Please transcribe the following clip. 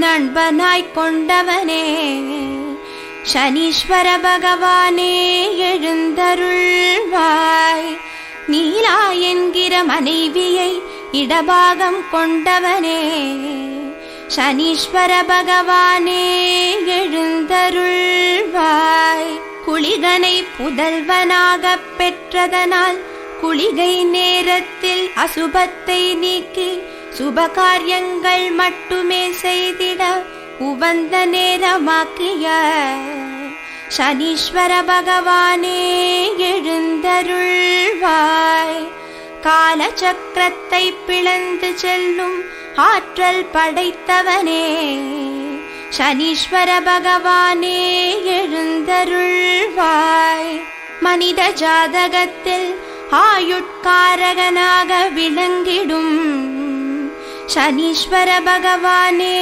நண்பனாய்க் கொண்டவனே சனீஸ்வர பகவானே எழுந்தருள்வாய். நீலா என்கிற மனைவியை இடபாகம் கொண்டவனே சனீஸ்வர பகவானே எழுந்தருள்வாய். குளிகனை புதல்வனாகப் பெற்றதனால் குளிகை நேரத்தில் அசுபத்தை நீக்கி சுபகாரியங்கள் மட்டுமே செய்திட உவந்த நேரமாக்கிய சனீஸ்வர பகவானே எழுந்தருள்வாய். காலச்சக்கரத்தை பிளந்து செல்லும் ஆற்றல் படைத்தவனே சனீஸ்வர பகவானே எழுந்தருள்வாய். மனித ஜாதகத்தில் ஆயுட்காரகனாக விளங்கிடும் शनीश्वर भगवाने